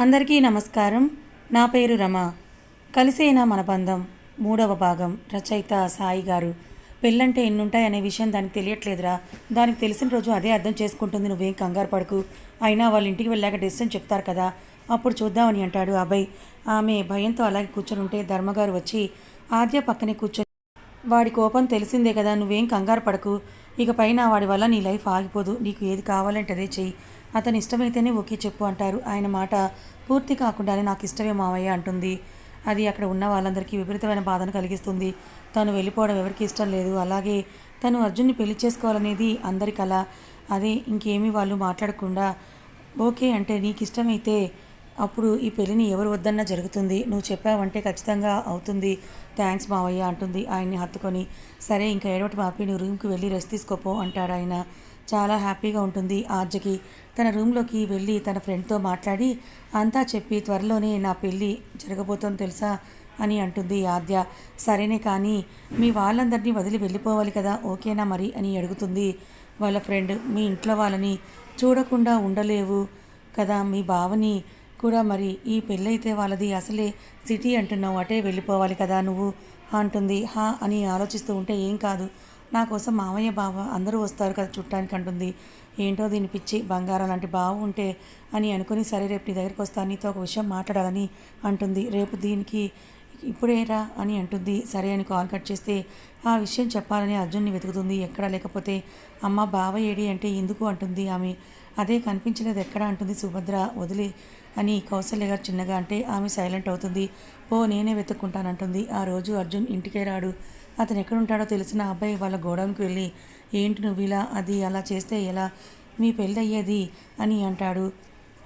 అందరికీ నమస్కారం. నా పేరు రమ. కలిసేనా మన బంధం. మూడవ భాగం. రచయిత సాయి గారు. పెళ్ళంటే ఎన్నుంటాయి అనే విషయం దానికి తెలియట్లేదురా. దానికి తెలిసిన రోజు అదే అర్థం చేసుకుంటుంది నువ్వేం కంగారు పడకు. అయినా వాళ్ళ ఇంటికి వెళ్ళాక డెసిషన్ చెప్తారు కదా. అప్పుడు చూద్దామని అంటాడు అబ్బాయి ఆమె భయంతో అలాగే కూర్చొని ఉంటే ధర్మగారు వచ్చి ఆద్య పక్కనే కూర్చొని వాడి కోపం తెలిసిందే కదా. నువ్వేం కంగారు పడకు. ఇక పైన వాడి వల్ల నీ లైఫ్ ఆగిపోదు. నీకు ఏది కావాలంటే అదే చెయ్యి. అతని ఇష్టమైతేనే ఓకే చెప్పు అంటారు. ఆయన మాట పూర్తి కాకుండానే నాకు ఇష్టమే మావయ్య అంటుంది. అది అక్కడ ఉన్న వాళ్ళందరికీ విపరీతమైన బాధను కలిగిస్తుంది. తను వెళ్ళిపోవడం ఎవరికి ఇష్టం లేదు. అలాగే తను అర్జున్ని పెళ్ళి చేసుకోవాలనేది అందరి కల. అదే ఇంకేమీ వాళ్ళు మాట్లాడకుండా ఓకే అంటే నీకు ఇష్టమైతే అప్పుడు ఈ పెళ్ళిని ఎవరు వద్దన్నా జరుగుతుంది. నువ్వు చెప్పావంటే ఖచ్చితంగా అవుతుంది. థ్యాంక్స్ మావయ్య అంటుంది. ఆయన్ని హత్తుకొని సరే ఇంకా ఏడవటి మాపి నువ్వు రూమ్కి వెళ్ళి రెస్ట్ తీసుకోపో అంటాడు ఆయన. చాలా హ్యాపీగా ఉంటుంది ఆర్జకి. తన రూమ్లోకి వెళ్ళి తన ఫ్రెండ్తో మాట్లాడి అంతా చెప్పి త్వరలోనే నా పెళ్ళి జరగబోతోంది తెలుసా? అని అంటుంది ఆద్య. సరేనే కానీ మీ వాళ్ళందరినీ వదిలి వెళ్ళిపోవాలి కదా ఓకేనా మరి? అని అడుగుతుంది వాళ్ళ ఫ్రెండ్. మీ ఇంట్లో వాళ్ళని చూడకుండా ఉండలేవు కదా మీ బావని కూడా మరి ఈ పెళ్ళైతే వాళ్ళది అసలే సిటీ అంటున్నావు అటే వెళ్ళిపోవాలి కదా నువ్వు? అంటుంది. హా అని ఆలోచిస్తూ ఉంటే ఏం కాదు నా కోసం మామయ్య బావ అందరూ వస్తారు కదా చుట్టానికి అంటుంది. ఏంటో దీని పిచ్చి బంగారం లాంటి బావ ఉంటే అని అనుకుని సరే రేపు నీ దగ్గరికి వస్తాను నీతో ఒక విషయం మాట్లాడాలని అంటుంది. రేపు దీనికి ఇప్పుడేరా అని అంటుంది. సరే అని కాల్ కట్ చేస్తే ఆ విషయం చెప్పాలని అర్జున్ని వెతుకుతుంది. ఎక్కడ లేకపోతే అమ్మ బావ ఏడి అంటే ఎందుకు అంటుంది ఆమె. అదే కనిపించలేదు ఎక్కడ అంటుంది సుభద్ర. వదిలి అని కౌశల్య గారు చిన్నగా అంటే ఆమె సైలెంట్ అవుతుంది. ఓ నేనే వెతుక్కుంటానంటుంది. ఆ రోజు అర్జున్ ఇంటికే రాడు. అతను ఎక్కడుంటాడో తెలిసిన అబ్బాయి వాళ్ళ గోడౌన్కి వెళ్ళి ఏంటి నువ్వు ఇలా అది అలా చేస్తే ఎలా? మీ పెళ్ళి అయ్యేది? అని అంటాడు.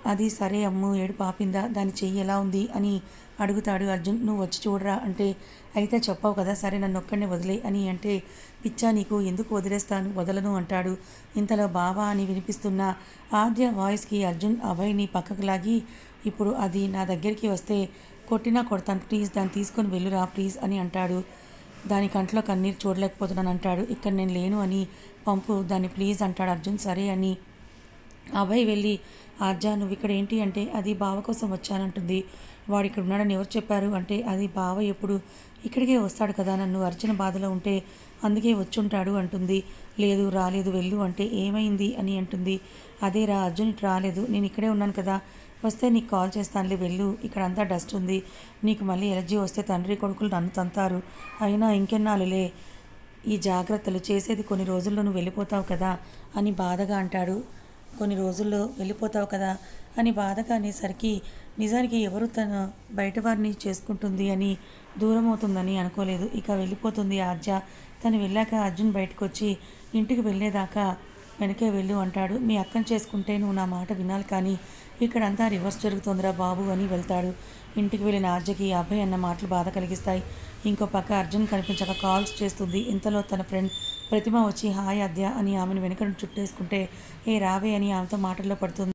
అది సరే అమ్ము ఏడు పాపిందా దాని చెయ్యి ఎలా ఉంది? అని అడుగుతాడు అర్జున్. నువ్వు వచ్చి చూడరా అంటే అయితే చెప్పావు కదా సరే నన్ను ఒక్కడిని వదిలే అని అంటే పిచ్చా నీకు ఎందుకు వదిలేస్తాను? వదలను అంటాడు. ఇంతలో బావా అని వినిపిస్తున్న ఆద్య వాయిస్కి అర్జున్ అభయ్ని పక్కకు లాగి ఇప్పుడు అది నా దగ్గరికి వస్తే కొట్టినా కొడతాను ప్లీజ్ దాన్ని తీసుకొని వెళ్ళురా ప్లీజ్ అని అంటాడు. దాని కంట్లో కన్నీరు చూడలేకపోతున్నాను అంటాడు. ఇక్కడ నేను లేను అని పంపు దాన్ని ప్లీజ్ అంటాడు అర్జున్. సరే అని అభయ్ వెళ్ళి ఆర్జా నువ్వు ఇక్కడ ఏంటి అంటే అది బావ కోసం వచ్చానంటుంది. వాడు ఇక్కడ ఉన్నాడని ఎవరు చెప్పారు అంటే అది బావ ఎప్పుడు ఇక్కడికే వస్తాడు కదా నన్ను అర్జున బాధలో ఉంటే అందుకే వచ్చుంటాడు అంటుంది. లేదు రాలేదు వెళ్ళు అంటే ఏమైంది అని అంటుంది. అదే రా అర్జున్ ఇటు రాలేదు నేను ఇక్కడే ఉన్నాను కదా వస్తే నీకు కాల్ చేస్తానులే వెళ్ళు. ఇక్కడ అంతా డస్ట్ ఉంది. నీకు మళ్ళీ ఎలర్జీ వస్తే తండ్రి కొడుకులు నన్ను తంతారు. అయినా ఇంకెన్నాళ్ళులే? ఈ జాగ్రత్తలు చేసేది కొన్ని రోజుల్లో నువ్వు వెళ్ళిపోతావు కదా అని బాధగా అంటాడు. కొన్ని రోజుల్లో వెళ్ళిపోతావు కదా అని బాధగా అనేసరికి నిజానికి ఎవరు తన బయట వారిని చేసుకుంటుంది అని దూరం అవుతుందని అనుకోలేదు. ఇక వెళ్ళిపోతుంది ఆర్జ. తను వెళ్ళాక అర్జున్ బయటకు వచ్చి ఇంటికి వెళ్ళేదాకా వెనకే వెళ్ళు అంటాడు మీ అక్కను చేసుకుంటే నువ్వు నా మాట వినాలి కానీ ఇక్కడంతా రివర్స్ జరుగుతోందిరా బాబు అని వెళ్తాడు. ఇంటికి వెళ్ళిన ఆర్జకి అభయ్ అన్న మాటలు బాధ కలిగిస్తాయి. ఇంకో పక్క అర్జున్ కనిపించక కాల్స్ చేస్తుంది. ఇంతలో తన ఫ్రెండ్ ప్రతిమ వచ్చి హాయ్ అద్య అని ఆమెను వెనుక చుట్టేసుకుంటే ఏ రావే అని ఆమెతో మాటల్లో పడుతుంది.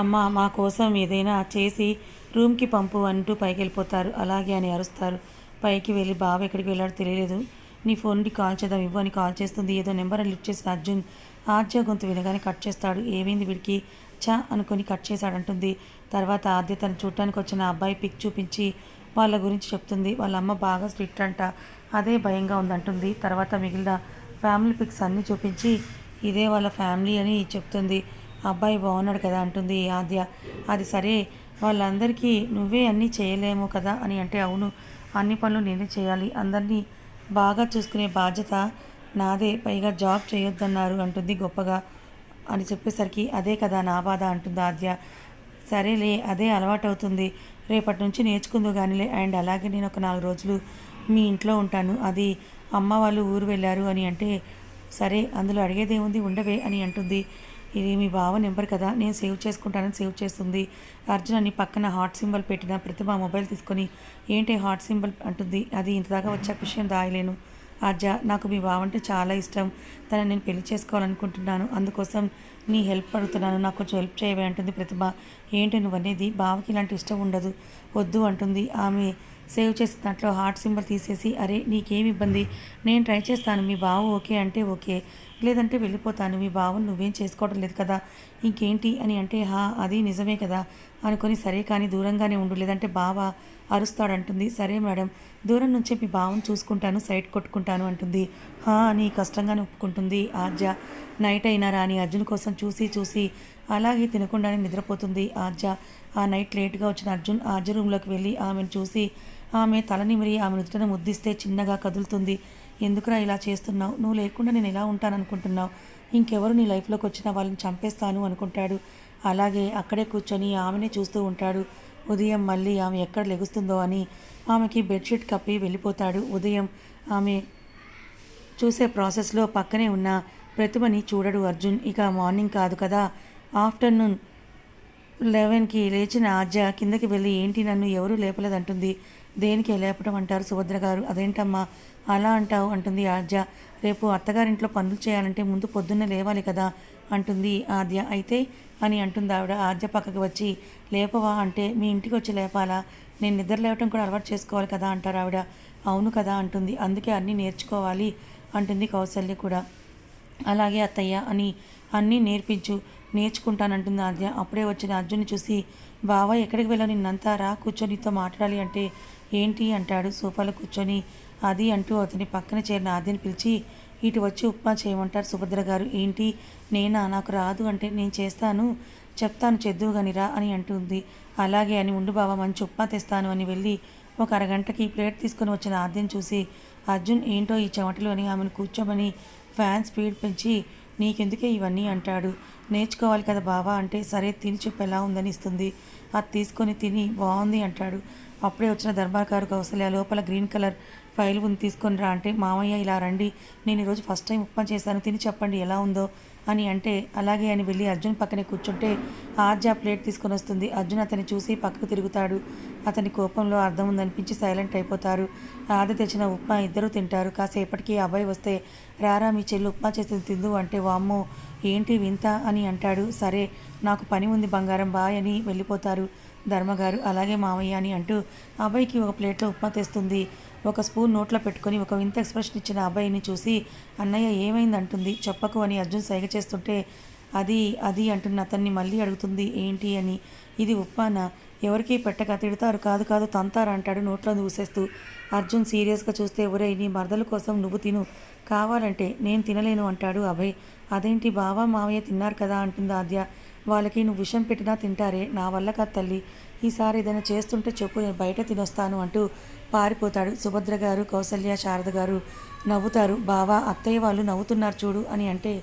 అమ్మ మా కోసం ఏదైనా చేసి రూమ్కి పంపు అంటూ పైకి వెళ్ళిపోతారు అలాగే అని అరుస్తారు. పైకి వెళ్ళి బావ ఎక్కడికి వెళ్ళాడో తెలియలేదు. నీ ఫోన్కి కాల్ చేద్దాం ఇవ్వు అని కాల్ చేస్తుంది. ఏదో నెంబర్ అని లిఫ్ట్ చేసిన అర్జున్ ఆద్య గొంతు వినగానే కట్ చేస్తాడు. ఏమైంది వీడికి? చా అనుకొని కట్ చేశాడంటుంది. తర్వాత ఆద్య తను చూడటానికి వచ్చిన అబ్బాయి పిక్ చూపించి వాళ్ళ గురించి చెప్తుంది. వాళ్ళ అమ్మ బాగా స్ట్రిక్ట్ అంట. అదే భయంగా ఉందంటుంది. తర్వాత మిగిలిన ఫ్యామిలీ పిక్స్ అన్నీ చూపించి ఇదే వాళ్ళ ఫ్యామిలీ అని చెప్తుంది. అబ్బాయి బాగున్నాడు కదా అంటుంది ఆద్య. అది సరే వాళ్ళందరికీ నువ్వే అన్నీ చేయలేము కదా అని అంటే అవును. అన్ని పనులు నేనే చేయాలి. అందరినీ బాగా చూసుకునే బాధ్యత నాదే పైగా జాబ్ చేయొద్దన్నారు అంటుంది గొప్పగా. అని చెప్పేసరికి అదే కదా నా బాధ అంటుంది ఆద్య. సరేలే అదే అలవాటు అవుతుంది రేపటి నుంచి నేర్చుకుందు కానీలే అండ్ అలాగే నేను ఒక నాలుగు రోజులు మీ ఇంట్లో ఉంటాను. అది అమ్మ వాళ్ళు ఊరు వెళ్ళారు అని అంటే సరే అందులో అడిగేదేముంది ఉండవే అని అంటుంది. ఇది మీ బావ నెంబర్ కదా నేను సేవ్ చేసుకుంటానని సేవ్ చేస్తుంది. అర్జున్ అని పక్కన హాట్ సింబల్ పెట్టిన ప్రతిభ మొబైల్ తీసుకొని ఏంటి హాట్ సింబల్ అంటుంది. అది ఇంతదాకా వచ్చాక విషయం దాయలేను. ఆర్జ నాకు మీ బావంటే చాలా ఇష్టం. తనని నేను పెళ్ళి చేసుకోవాలనుకుంటున్నాను. అందుకోసం నీ హెల్ప్ అడుగుతున్నాను. నాకు కొంచెం హెల్ప్ చేయవే అంటుంది ప్రతిభ. ఏంటి నువ్వు అనేది బావకి ఇలాంటి ఇష్టం ఉండదు. వద్దు అంటుంది. ఆమె సేవ్ చేసిన దాంట్లో హార్ట్ సింబల్ తీసేసి అరే నీకేమి ఇబ్బంది? నేను ట్రై చేస్తాను. మీ బావ ఓకే అంటే ఓకే. లేదంటే వెళ్ళిపోతాను. మీ బావను నువ్వేం చేసుకోవడం లేదు కదా. ఇంకేంటి? అని అంటే హా అది నిజమే కదా. అనుకొని సరే కానీ దూరంగానే ఉండు లేదంటే బావ అరుస్తాడంటుంది. సరే మేడం దూరం నుంచే మీ బావను చూసుకుంటాను సైడ్ కొట్టుకుంటాను అంటుంది. హా అని కష్టంగానే ఒప్పుకుంటుంది ఆర్జ. నైట్ అయినా రాని అర్జున్ కోసం చూసి చూసి అలాగే తినకుండానే నిద్రపోతుంది ఆర్జ. ఆ నైట్ లేట్గా వచ్చిన అర్జున్ ఆర్జ రూమ్లోకి వెళ్ళి ఆమెను చూసి ఆమె తల నిమిరి ఆమె నుదుటను ముద్దిస్తే చిన్నగా కదులుతుంది. ఎందుకురా ఇలా చేస్తున్నావు? నువ్వు లేకుండా నేను ఎలా ఉంటాననుకుంటున్నావు? ఇంకెవరు నీ లైఫ్లోకి వచ్చినా వాళ్ళని చంపేస్తాను అనుకుంటాడు. అలాగే అక్కడే కూర్చొని ఆమెనే చూస్తూ ఉంటాడు. ఉదయం మళ్ళీ ఆమె ఎక్కడ లెగుస్తుందో అని ఆమెకి బెడ్షీట్ కప్పి వెళ్ళిపోతాడు. ఉదయం ఆమె చూసే ప్రాసెస్లో పక్కనే ఉన్న ప్రతిమని చూడడు అర్జున్. ఇక మార్నింగ్ కాదు కదా. ఆఫ్టర్నూన్ లెవెన్కి లేచిన ఆజ్య కిందకి వెళ్ళి ఏంటి నన్ను ఎవరూ లేపలేదంటుంది. దేనికి లేపటం అంటారు సుభద్ర గారు? అదేంటమ్మా? అలా అంటావు అంటుంది ఆద్య రేపు అత్తగారింట్లో పనులు చేయాలంటే ముందు పొద్దున్నే లేవాలి కదా అంటుంది ఆద్య. అయితే అని అంటుంది ఆవిడ. ఆద్య పక్కకి వచ్చి లేపవా అంటే మీ ఇంటికి వచ్చి లేపాలా? నేను నిద్ర లేవటం కూడా అలవాటు చేసుకోవాలి కదా అంటారు ఆవిడ. అవును కదా అంటుంది. అందుకే అన్నీ నేర్చుకోవాలి అంటుంది కౌశల్య కూడా. అలాగే అత్తయ్య అని అన్నీ నేర్పించు నేర్చుకుంటానంటుంది ఆద్య. అప్పుడే వచ్చిన అర్జున్ని చూసి బావా ఎక్కడికి వెళ్ళావు? నిన్నంతా రా కూర్చొని నీతో మాట్లాడాలి అంటే ఏంటి అంటాడు. సోఫాలో కూర్చొని అది అంటూ అతని పక్కన చేరిన ఆదిని పిలిచి ఇటు వచ్చి ఉప్మా చేయమంటారు సుభద్ర గారు. ఏంటి? నేనా? నాకు రాదు అంటే నేను చేస్తాను. చెప్తాను చెద్దువు రా అని అంటుంది. అలాగే అని ఉండు బావ మంచి ఉప్మా తెస్తాను అని వెళ్ళి ఒక అరగంటకి ప్లేట్ తీసుకొని వచ్చిన ఆద్యం చూసి అర్జున్ ఏంటో ఈ చెమటలు అని ఆమెను కూర్చోమని ఫ్యాన్ స్పీడ్ పెంచి నీకెందుకే ఇవన్నీ అంటాడు. నేర్చుకోవాలి కదా బావా అంటే సరే తిని చెప్పు ఎలా ఉందని ఇస్తుంది. అది తీసుకొని తిని బాగుంది అంటాడు. అప్పుడే వచ్చిన దర్బార్ గారు కౌసల్య లోపల గ్రీన్ కలర్ ఫైల్ ఉంది తీసుకొని రా అంటే మామయ్య ఇలా రండి. నేను ఈరోజు ఫస్ట్ టైం ఉప్మా చేశాను. తిని చెప్పండి ఎలా ఉందో అని అంటే అలాగే అని వెళ్ళి అర్జున్ పక్కనే కూర్చుంటే ఆర్జా ప్లేట్ తీసుకొని వస్తుంది. అర్జున్ అతన్ని చూసి పక్కకు తిరుగుతాడు. అతని కోపంలో అర్థం ఉందనిపించి సైలెంట్ అయిపోతారు. ఆద్య తెచ్చిన ఉప్మా ఇద్దరు తింటారు. కాసేపటికి అబ్బాయి వస్తే రారా మీ చెల్లి ఉప్మా చేసింది తిందు అంటే వామ్మో ఏంటి వింత అని అంటాడు. సరే నాకు పని ఉంది బంగారం బాయ్ అని వెళ్ళిపోతారు. ధర్మగారు అలాగే మామయ్య అని అంటూ అబ్బాయికి ఒక ప్లేట్లో ఉప్మా తెస్తుంది. ఒక స్పూన్ నోట్లో పెట్టుకొని ఒక వింత ఎక్స్ప్రెషన్ ఇచ్చిన అబ్బాయిని చూసి అన్నయ్య ఏమైంది అంటుంది చెప్పకు అని అర్జున్ సైగ చేస్తుంటే అది అది అంటున్న అతన్ని మళ్ళీ అడుగుతుంది ఏంటి అని. ఇది ఉప్మానా? ఎవరికి పెట్టక తిడతారు. కాదు కాదు తంతారా అంటాడు నోట్లో ఊసేస్తూ అర్జున్ సీరియస్గా చూస్తే ఒరే నీ మరదల కోసం నువ్వు తిను. కావాలంటే నేను తినలేను అంటాడు అభయ్. అదేంటి బావా మావయ్య తిన్నారు కదా అంటుంది ఆద్య. వాళ్ళకి నువ్వు విషం పెట్టినా తింటారే నా వల్ల కాదు తల్లి. ఈసారి ఏదైనా చేస్తుంటే చెప్పు నేను బయట తినొస్తాను అంటూ పారిపోతాడు సుభద్ర గారు కౌసల్య శారద గారు. నవ్వుతారు. బావా అత్తయ్య వాళ్ళు నవ్వుతున్నారు చూడు అని అంటే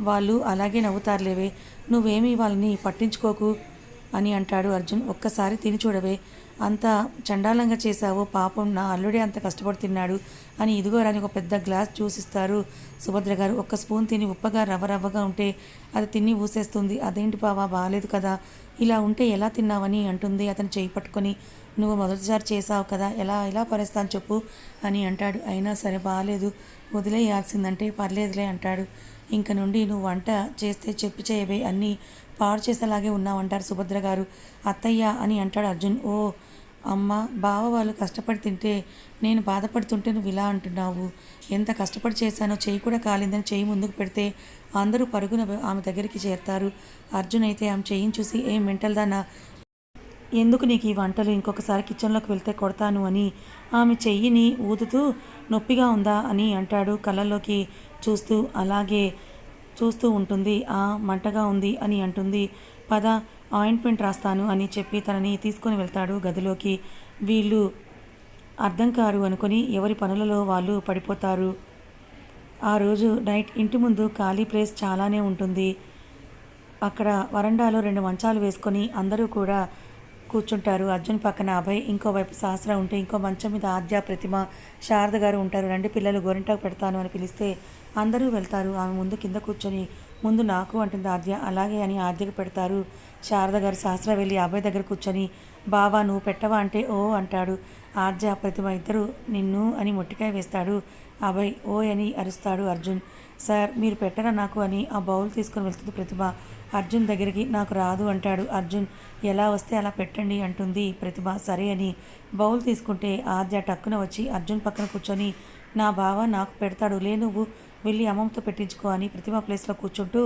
వాళ్ళు అలాగే నవ్వుతారులేవే. నువ్వేమీ వాళ్ళని పట్టించుకోకు అని అంటాడు అర్జున్. ఒక్కసారి తిని చూడవే. అంత చండాలంగా చేశావు పాపం నా అల్లుడే అంత కష్టపడి తిన్నాడు అని ఇదిగోరాని ఒక పెద్ద గ్లాస్ జ్యూస్ ఇస్తారు. సుభద్ర గారు ఒక్క స్పూన్ తిని ఉప్పగా రవ్వ రవ్వగా ఉంటే అది తిని ఊసేస్తుంది. అదేంటి బావా బాగాలేదు కదా. ఇలా ఉంటే ఎలా తిన్నావని అంటుంది. అతను చేయి పట్టుకొని నువ్వు మొదటిసారి చేసావు కదా ఎలా ఎలా పరేస్తాను చెప్పు అని అంటాడు. అయినా సరే బాగాలేదు వదిలేయాల్సిందంటే పర్లేదులే అంటాడు. ఇంక నుండి నువ్వు వంట చేస్తే చెప్పి చేయవే అన్నీ పాడు చేసేలాగే ఉన్నావంటారు సుభద్ర గారు. అత్తయ్య అని అంటాడు అర్జున్. ఓ అమ్మ బావ వాళ్ళు కష్టపడి తింటే నేను బాధపడుతుంటే నువ్వు ఇలా అంటున్నావు. ఎంత కష్టపడి చేశానో చెయ్యి కూడా కాలిందని చెయ్యి ముందుకు పెడితే అందరూ పరుగున ఆమె దగ్గరికి చేరతారు. అర్జున్ అయితే ఆమె చెయ్యిని చూసి ఏం మెంటల్ దానా? ఎందుకు నీకు ఈ వంటలు? ఇంకొకసారి కిచెన్లోకి వెళ్తే కొడతాను అని ఆమె చెయ్యిని ఊదుతూ నొప్పిగా ఉందా? అని అంటాడు కళ్ళల్లోకి చూస్తూ అలాగే చూస్తూ ఉంటుంది. ఆ మంటగా ఉంది అని అంటుంది. పద ఆయింట్మెంట్ రాస్తాను అని చెప్పి తనని తీసుకొని వెళ్తాడు గదిలోకి. వీళ్ళు అర్థం కారు అనుకొని ఎవరి పనులలో వాళ్ళు పడిపోతారు. ఆ రోజు నైట్ ఇంటి ముందు ఖాళీ ప్లేస్ చాలానే ఉంటుంది. అక్కడ వరండాలో రెండు మంచాలు వేసుకొని అందరూ కూడా కూర్చుంటారు. అర్జున్ పక్కన అభయ్ ఇంకోవైపు సహస్ర ఉంటే ఇంకో మంచం మీద ఆద్య ప్రతిమ శారద గారు ఉంటారు. రెండు పిల్లలు గోరింటాకు పెడతాను అని పిలిస్తే అందరూ వెళ్తారు. ఆమె ముందు కింద కూర్చొని ముందు నాకు అంటుంది ఆద్య. అలాగే అని ఆద్యకు పెడతారు. శారద గారు శాస్త్ర వెళ్ళి అబ్బాయి దగ్గర కూర్చొని బావా నువ్వు పెట్టవా? అంటే ఓ అంటాడు. ఆద్య ప్రతిమ ఇద్దరు నిన్ను అని మొట్టికాయ వేస్తాడు. అభయ్ ఓ అని అరుస్తాడు అర్జున్. సార్ మీరు పెట్టరా నాకు? అని ఆ బౌల్ తీసుకొని వెళ్తుంది ప్రతిభ అర్జున్ దగ్గరికి నాకు రాదు అంటాడు అర్జున్. ఎలా వస్తే అలా పెట్టండి అంటుంది ప్రతిభ సరే అని బౌల్ తీసుకుంటే ఆద్య టక్కున వచ్చి అర్జున్ పక్కన కూర్చొని నా బావ నాకు పెడతాడు లే నువ్వు. వెళ్ళి అమ్మమ్మతో పెట్టించుకో అని ప్రతిమ ప్లేస్లో కూర్చుంటూ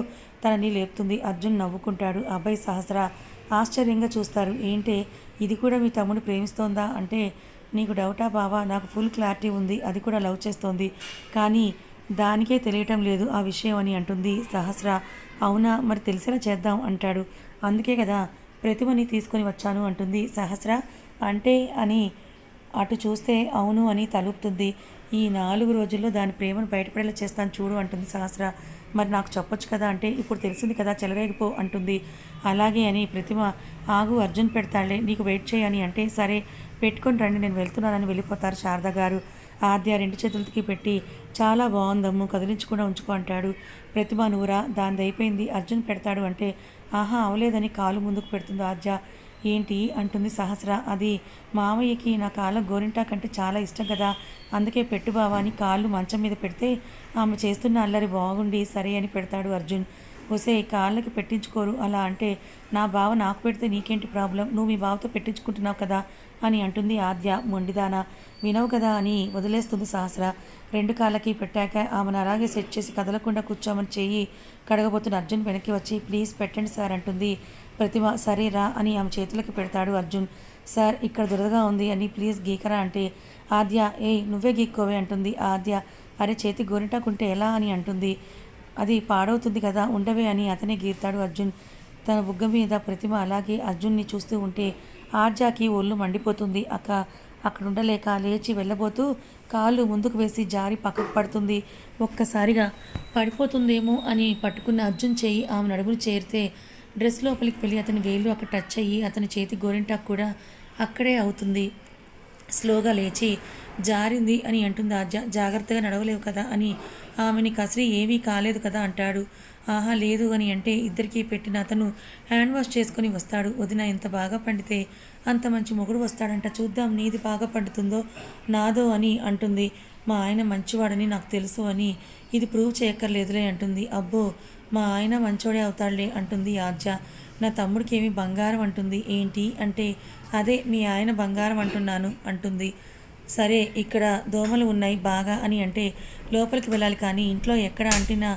తనని లేపుతుంది. అర్జున్ నవ్వుకుంటాడు. అబ్బాయి సహస్ర ఆశ్చర్యంగా చూస్తారు. ఏంటే? ఇది కూడా మీ తమ్ముడు ప్రేమిస్తోందా? అంటే నీకు డౌటా బావా? నాకు ఫుల్ క్లారిటీ ఉంది. అది కూడా లవ్ చేస్తోంది. కానీ దానికే తెలియటం లేదు ఆ విషయం అని అంటుంది సహస్ర. అవునా? మరి తెలిసేలా చేద్దాం అంటాడు. అందుకే కదా ప్రతిమని తీసుకొని వచ్చాను అంటుంది సహస్ర. అంటే అని అటు చూస్తే అవును అని తలుపుతుంది. ఈ నాలుగు రోజుల్లో దాని ప్రేమను బయటపడేలా చేస్తాను చూడు అంటుంది సహస్ర. మరి నాకు చెప్పొచ్చు కదా అంటే ఇప్పుడు తెలిసింది కదా చెలరేగిపో అంటుంది. అలాగే అని ప్రతిమ ఆగు అర్జున్ పెడతాడులే నీకు వెయిట్ చేయని అంటే సరే పెట్టుకొని రండి నేను వెళ్తున్నానని వెళ్ళిపోతారు శారద గారు. ఆద్య రెండు చేతులకి పెట్టి చాలా బాగుందమ్ము కదిలించకుండా ఉంచుకో అంటాడు. ప్రతిమ నూరా దాని అయిపోయింది అర్జున్ పెడతాడు అంటే ఆహా అవలేదని కాలు ముందుకు పెడుతుంది ఆద్య. ఏంటి అంటుంది సహస్ర. అది మామయ్యకి నా కాళ్ళ గోరింటా అంటే చాలా ఇష్టం కదా. అందుకే పెట్టు బావా అని కాళ్ళు మంచం మీద పెడితే ఆమె చేస్తున్న అల్లరి బాగుండి సరే అని పెడతాడు అర్జున్. ఒసే కాళ్ళకి పెట్టించుకోరు. అలా అంటే నా బావ నాకు పెడితే నీకేంటి ప్రాబ్లం? నువ్వు మీ బావతో పెట్టించుకుంటున్నావు కదా అని అంటుంది ఆద్య మొండిదాన. వినవు కదా అని వదిలేస్తుంది సహస్ర. రెండు కాళ్ళకి పెట్టాక ఆమెను అలాగే సెట్ చేసి కదలకుండా కూర్చోమని చెయ్యి కడగబోతున్న అర్జున్ వెనక్కి వచ్చి ప్లీజ్ పెట్టండి సార్ అంటుంది. ప్రతిమ సరే రా అని ఆమె చేతులకి పెడతాడు అర్జున్. సార్ ఇక్కడ దురదగా ఉంది అని ప్లీజ్ గీకరా అంటే ఆద్య ఏయ్ నువ్వే గీక్కోవే అంటుంది ఆద్య. అరే చేతి గోరింటాకుంటే ఎలా అని అంటుంది. అది పాడవుతుంది కదా ఉండవే అని అతనే గీర్తాడు అర్జున్. తన బుగ్గ మీద ప్రతిమ అలాగే అర్జున్ని చూస్తూ ఉంటే ఆర్జాకి ఒళ్ళు మండిపోతుంది అక్క. అక్కడ ఉండలేక లేచి వెళ్ళబోతూ కాళ్ళు ముందుకు వేసి జారి పక్కకు పడుతుంది. ఒక్కసారిగా పడిపోతుందేమో అని పట్టుకున్న అర్జున్ చేయి ఆమె నడుములు చేరితే డ్రెస్ లోపలికి వెళ్ళి అతని వేలు అక్కడ టచ్ అయ్యి అతని చేతి గోరింటాకు కూడా అక్కడే అవుతుంది. స్లోగా లేచి జారింది అని అంటుంది జా జాగ్రత్తగా నడవలేవు కదా అని. ఆమెని కసిరి ఏమీ కాలేదు కదా అంటాడు. ఆహా లేదు అని అంటే ఇద్దరికీ పెట్టిన అతను హ్యాండ్ వాష్ చేసుకొని వస్తాడు. వదిన ఎంత బాగా పండితే అంత మంచి మొగుడు వస్తాడంట. చూద్దాం నీది బాగా పండుతుందో నాదో అని అంటుంది. మా ఆయన మంచివాడని నాకు తెలుసు అని ఇది ప్రూవ్ చేయక్కర్లేదులే అంటుంది. అబ్బో మా ఆయన మంచోడే అవుతాడులే అంటుంది ఆద్య నా తమ్ముడికి ఏమి బంగారం అంటుంది. ఏంటి? అంటే అదే మీ ఆయన బంగారం అంటున్నాను అంటుంది. సరే ఇక్కడ దోమలు ఉన్నాయి బాగా అని అంటే లోపలికి వెళ్ళాలి కానీ ఇంట్లో ఎక్కడ అంటినా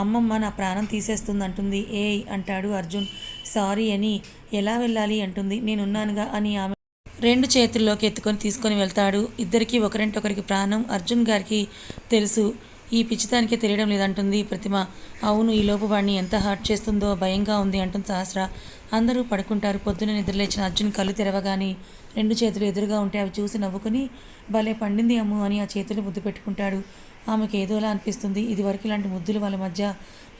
అమ్మమ్మ నా ప్రాణం తీసేస్తుంది అంటుంది ఏయ్ అంటాడు అర్జున్. సారీ అని ఎలా వెళ్ళాలి అంటుంది. నేనున్నానుగా అని ఆమె రెండు చేతుల్లోకి ఎత్తుకొని తీసుకొని వెళ్తాడు. ఇద్దరికి ఒకరింటొకరికి ప్రాణం. అర్జున్ గారికి తెలుసు. ఈ పిచ్చితానికే తెలియడం లేదంటుంది. ప్రతిమ అవును ఈ లోపు వాడిని ఎంత హర్ట్ చేస్తుందో భయంగా ఉంది అంటుంది సహస్ర. అందరూ పడుకుంటారు. పొద్దున నిద్రలేచిన అర్జున్ కళ్ళు తెరవగాని రెండు చేతులు ఎదురుగా ఉంటే అవి చూసి నవ్వుకుని భలే పండింది అమ్ము అని ఆ చేతులు ముద్దు పెట్టుకుంటాడు. ఆమెకు ఏదోలా అనిపిస్తుంది. ఇది వరకు ఇలాంటి ముద్దులు వాళ్ళ మధ్య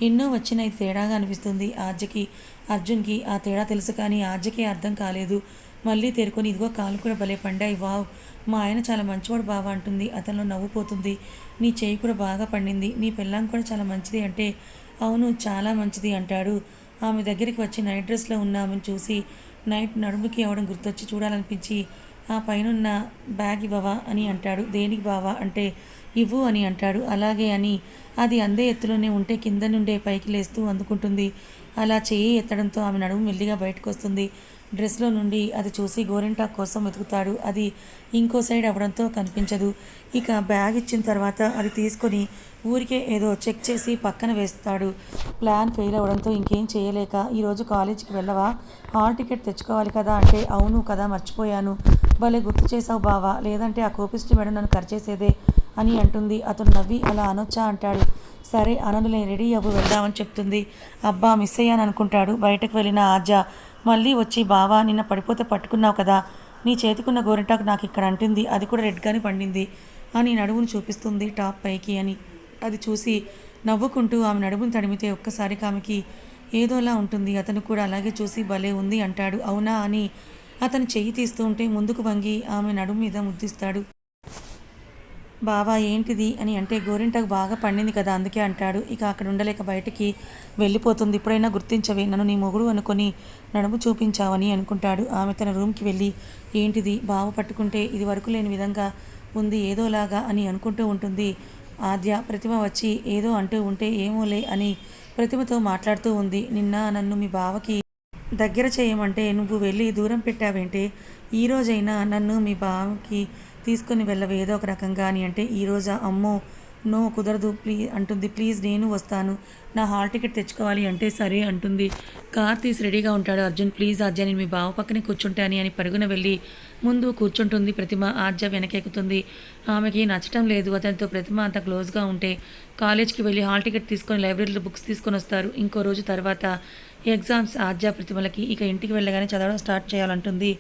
ఎన్నో వచ్చిన ఇది తేడాగా అనిపిస్తుంది. ఆర్జకి అర్జున్కి ఆ తేడా తెలుసు కానీ ఆజ్యకి అర్థం కాలేదు. మళ్ళీ తేరుకొని ఇదిగో కాలు కూడా భలే పండాయి. వావ్ మా ఆయన చాలా మంచివాడు బావ అంటుంది. అతనిలో నవ్వుపోతుంది నీ చేయి కూడా బాగా పండింది. నీ పిల్లం కూడా చాలా మంచిది అంటే అవును చాలా మంచిది అంటాడు. ఆమె దగ్గరికి వచ్చి నైట్ డ్రెస్లో ఉన్న ఆమెను చూసి నైట్ నడుముకి అవడం గుర్తొచ్చి చూడాలనిపించి ఆ పైనున్న బ్యాగ్ ఇవ్వవా అని అంటాడు. దేనికి బావా అంటే ఇవ్వు అని అంటాడు. అలాగే అని అది అందే ఎత్తులోనే ఉంటే కింద నుండే పైకి లేస్తూ అందుకుంటుంది. అలా చేయి ఎత్తడంతో ఆమె నడుము మెల్లిగా బయటకు వస్తుంది. డ్రెస్లో నుండి అది చూసి గోరింటాక్ కోసం వెతుకుతాడు. అది ఇంకో సైడ్ అవడంతో కనిపించదు. ఇక బ్యాగ్ ఇచ్చిన తర్వాత అది తీసుకొని ఊరికే ఏదో చెక్ చేసి పక్కన వేస్తాడు. ప్లాన్ ఫెయిల్ అవడంతో ఇంకేం చేయలేక ఈరోజు కాలేజీకి వెళ్ళవా? హాల్ టికెట్ తెచ్చుకోవాలి కదా అంటే అవును కదా మర్చిపోయాను. భలే గుర్తు చేసావు బావా. లేదంటే ఆ కోపిస్టి మేడం నన్ను ఖర్చేసేదే అని అంటుంది. అతను నవ్వి అలా అనొచ్చా అంటాడు. సరే అననులే రెడీ అవ్వు వెళ్దామని చెప్తుంది. అబ్బా మిస్ అయ్యాను అనుకుంటాడు. బయటకు వెళ్ళిన ఆజా మళ్ళీ వచ్చి బావా నిన్న పడిపోతే పట్టుకున్నావు కదా నీ చేతికున్న గోరింటాకు నాకు ఇక్కడ అంటింది అది కూడా రెడ్గానే పండింది అని నడుమును చూపిస్తుంది టాప్ పైకి అని. అది చూసి నవ్వుకుంటూ ఆమె నడుమును తడిమితే ఒక్కసారికి ఆమెకి ఏదోలా ఉంటుంది అతను కూడా అలాగే చూసి భలే ఉంది అంటాడు. అవునా? అని అతను చెయ్యి తీస్తూ ఉంటే ముందుకు వంగి ఆమె నడుము మీద ముద్దిస్తాడు. బావా ఏంటిది అని అంటే గోరింటాకు బాగా పండింది కదా అందుకే అంటాడు. ఇక అక్కడ ఉండలేక బయటికి వెళ్ళిపోతుంది. ఇప్పుడైనా గుర్తించవే నన్ను నీ మొగుడు అనుకొని నడుము చూపించావని అనుకుంటాడు. ఆమె తన రూమ్కి వెళ్ళి ఏంటిది బావ పట్టుకుంటే ఇది వరకు లేని విధంగా ఉంది ఏదోలాగా అని అనుకుంటూ ఉంటుంది. ఆద్య ప్రతిమ వచ్చి ఏదో అంటూ ఉంటే ఏమోలే అని ప్రతిమతో మాట్లాడుతూ ఉంది. నిన్న నన్ను మీ బావకి దగ్గర చేయమంటే నువ్వు వెళ్ళి దూరం పెట్టావేంటే ఈ రోజైనా నన్ను మీ బావకి తీసుకుని వెళ్ళవు ఏదో ఒక రకంగా అని అంటే ఈ రోజా అమ్మో నో కుదరదు ప్లీజ్ అంటుంది ప్లీజ్ నేను వస్తాను నా హాల్ టికెట్ తెచ్చుకోవాలి అంటే సరే అంటుంది. కార్ తీసి రెడీగా ఉంటాడు అర్జున్ ప్లీజ్ ఆద్య నేను మీ బావ పక్కనే కూర్చుంటాను అని పరుగున వెళ్ళి ముందు కూర్చుంటుంది ప్రతిమ ఆద్య వెనకెక్కుతుంది ఆమెకి నచ్చటం లేదు అతనితో ప్రతిమ అంత క్లోజ్గా ఉంటే కాలేజ్కి వెళ్ళి హాల్ టికెట్ తీసుకొని లైబ్రరీలో బుక్స్ తీసుకొని వస్తారు. ఇంకో రోజు తర్వాత ఎగ్జామ్స్ ఆద్య ప్రతిమలకి ఇక ఇంటికి వెళ్ళగానే చదవడం స్టార్ట్ చేయాలంటుంది.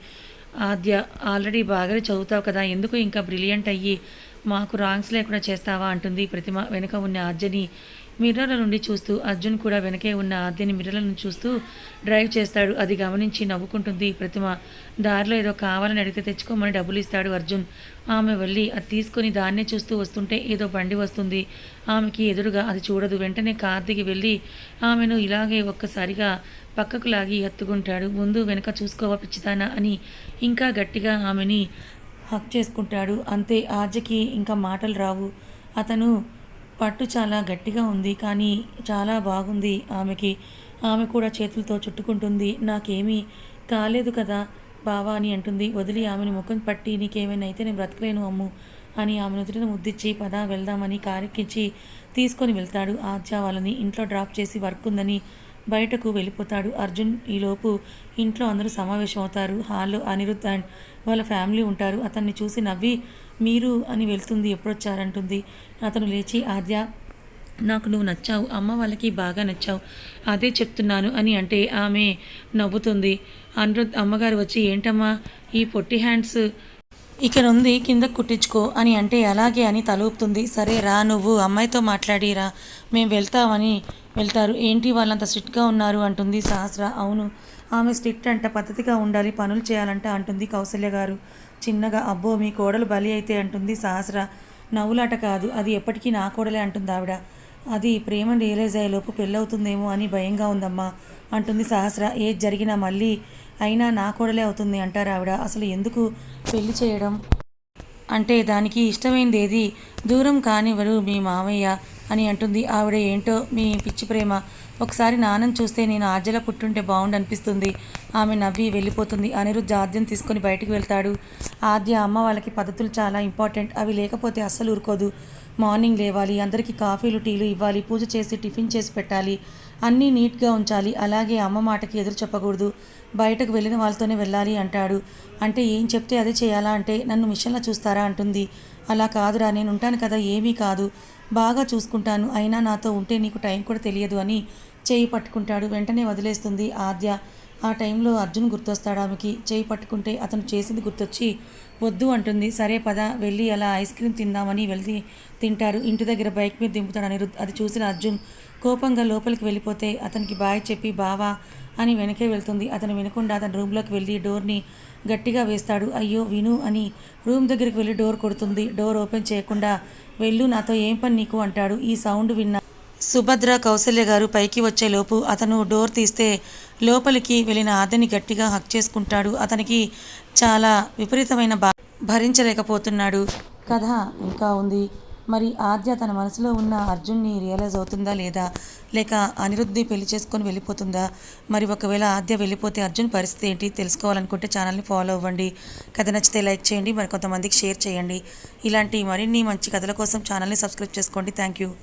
ఆద్య ఆల్రెడీ బాగానే చదువుతావు కదా ఎందుకు ఇంకా బ్రిలియంట్ అయ్యి మాకు రాంగ్స్ లేకుండా చేస్తావా అంటుంది ప్రతిమ వెనుక ఉన్న ఆద్యని. మిర్రర్ల నుండి చూస్తూ అర్జున్ కూడా వెనకే ఉన్న ఆద్యని మిర్రర్లను చూస్తూ డ్రైవ్ చేస్తాడు. అది గమనించి నవ్వుకుంటుంది ప్రతిమ. దారిలో ఏదో కావాలని అడిగితే తెచ్చుకోమని డబ్బులు ఇస్తాడు అర్జున్. ఆమె వెళ్ళి అది తీసుకొని దాన్నే చూస్తూ వస్తుంటే ఏదో బండి వస్తుంది. ఆమెకి ఎదురుగా అది చూడదు. వెంటనే కార్ దిగి వెళ్ళి ఆమెను ఇలాగే ఒక్కసారిగా పక్కకు లాగి ఎత్తుకుంటాడు ముందు వెనక చూసుకోవా పిచ్చితానా అని ఇంకా గట్టిగా ఆమెని హక్ చేసుకుంటాడు. అంతే ఆర్జకి ఇంకా మాటలు రావు. అతను పట్టు చాలా గట్టిగా ఉంది కానీ చాలా బాగుంది ఆమెకి. ఆమె కూడా చేతులతో చుట్టుకుంటుంది. నాకేమీ కాలేదు కదా బావా అని అంటుంది. వదిలి ఆమెను ముఖం పట్టి నీకేమైనా అయితే నేను బ్రతకలేను అమ్ము అని ఆమె నుదుటిని ముద్దిచ్చి పద వెళ్దామని కారెక్కించి తీసుకొని వెళ్తాడు. ఆద్య వాళ్ళని ఇంట్లో డ్రాప్ చేసి వర్క్ ఉందని బయటకు వెళ్ళిపోతాడు. అర్జున్ ఈలోపు ఇంట్లో అందరూ సమావేశం అవుతారు హాల్లో అనిరుద్ధ్ అండ్ వాళ్ళ ఫ్యామిలీ ఉంటారు. అతన్ని చూసి నవ్వి మీరు అని వెళ్తుంది ఎప్పుడొచ్చారంటుంది. అతను లేచి ఆద్య నాకు నువ్వు నచ్చావు. అమ్మ వాళ్ళకి బాగా నచ్చావు. అదే చెప్తున్నాను అని అంటే ఆమె నవ్వుతుంది. అనిరుద్ధ్ అమ్మగారు వచ్చి ఏంటమ్మా ఈ పొట్టి హ్యాండ్స్ ఇక్కడ ఉంది కింద కుట్టించుకో అని అంటే అలాగే అని తలూపుతుంది. సరే రా నువ్వు అమ్మాయితో మాట్లాడిరా మేము వెళ్తామని వెళ్తారు. ఏంటి వాళ్ళంత స్ట్రిక్ట్గా ఉన్నారు? అంటుంది సహస్ర. అవును. ఆమె స్ట్రిక్ట్ అంట పద్ధతిగా ఉండాలి పనులు చేయాలంట అంటుంది కౌసల్య గారు. చిన్నగా అబ్బో మీ కోడలు బలి అయితే అంటుంది సహస్ర. నవ్వులాట కాదు అది ఎప్పటికీ నా కోడలే అంటుంది ఆవిడ. అది ప్రేమ రియలైజ్ అయ్యేలోపు పెళ్ళవుతుందేమో అని భయంగా ఉందమ్మా అంటుంది సహస్ర. ఏది జరిగినా మళ్ళీ అయినా నా కోడలే అవుతుంది అంటారు ఆవిడ. అసలు ఎందుకు పెళ్ళి చేయడం? అంటే దానికి ఇష్టమైంది ఏది దూరం కానివ్వరు మీ మామయ్య. అని అంటుంది. ఆవిడ ఏంటో మీ పిచ్చి ప్రేమ. ఒకసారి నాన్నని చూస్తే నేను ఆర్జల పుట్టుంటే బాగుండు అనిపిస్తుంది ఆమె నవ్వి వెళ్ళిపోతుంది. అనిరుద్ధ ఆద్యం తీసుకొని బయటికి వెళ్తాడు. ఆద్య అమ్మ వాళ్ళకి పద్ధతులు చాలా ఇంపార్టెంట్. అవి లేకపోతే అస్సలు ఊరుకోదు. మార్నింగ్ లేవాలి. అందరికీ కాఫీలు టీలు ఇవ్వాలి. పూజ చేసి టిఫిన్ చేసి పెట్టాలి. అన్నీ నీట్గా ఉంచాలి. అలాగే అమ్మ మాటకి ఎదురు చెప్పకూడదు. బయటకు వెళ్ళిన వాళ్ళతోనే వెళ్ళాలి అంటాడు. అంటే ఏం చెప్తే అదే చేయాలా అంటే నన్ను మిషన్లో చూస్తారా అంటుంది. అలా కాదురా. నేను ఉంటాను కదా. ఏమీ కాదు. బాగా చూసుకుంటాను. అయినా నాతో ఉంటే నీకు టైం కూడా తెలియదు అని చేయి పట్టుకుంటాడు. వెంటనే వదిలేస్తుంది ఆద్య. ఆ టైంలో అర్జున్ గుర్తొస్తాడు ఆమెకి. చేయి పట్టుకుంటే అతను చేసింది గుర్తొచ్చి వద్దు అంటుంది. సరే పద వెళ్ళి అలా ఐస్ క్రీమ్ తిందామని వెళ్ళి తింటారు. ఇంటి దగ్గర బైక్ మీద దింపుతాడు అనిరుద్ధ్ అది చూసిన అర్జున్ కోపంగా లోపలికి వెళ్ళిపోతే అతనికి బాయ్ చెప్పి బావా అని వెనకే వెళ్తుంది. అతను వినకుండా అతని రూమ్లోకి వెళ్ళి డోర్ని గట్టిగా వేస్తాడు. అయ్యో విను అని రూమ్ దగ్గరికి వెళ్ళి డోర్ కొడుతుంది. డోర్ ఓపెన్ చేయకుండా వెళ్ళు నాతో ఏం పని నీకు అంటాడు. ఈ సౌండ్ విన్న సుభద్ర కౌసల్య గారు పైకి వచ్చేలోపు అతను డోర్ తీస్తే లోపలికి వెళ్ళిన ఆదిని గట్టిగా హక్ చేసుకుంటాడు. అతనికి చాలా విపరీతమైన భరించలేకపోతున్నాడు. కథ ఇంకా ఉంది. మరి ఆద్య తన మనసులో ఉన్న అర్జున్ని రియలైజ్ అవుతుందా లేదా? లేక అనిరుద్ధ్ని పెళ్ళి చేసుకొని వెళ్ళిపోతుందా? మరి ఒకవేళ ఆద్య వెళ్ళిపోతే అర్జున్ పరిస్థితి ఏంటి? తెలుసుకోవాలనుకుంటే ఛానల్ని ఫాలో అవ్వండి. కథ నచ్చితే లైక్ చేయండి. మరి కొంతమందికి షేర్ చేయండి. ఇలాంటి మరిన్ని మంచి కథల కోసం ఛానల్ని సబ్స్క్రైబ్ చేసుకోండి. Thank you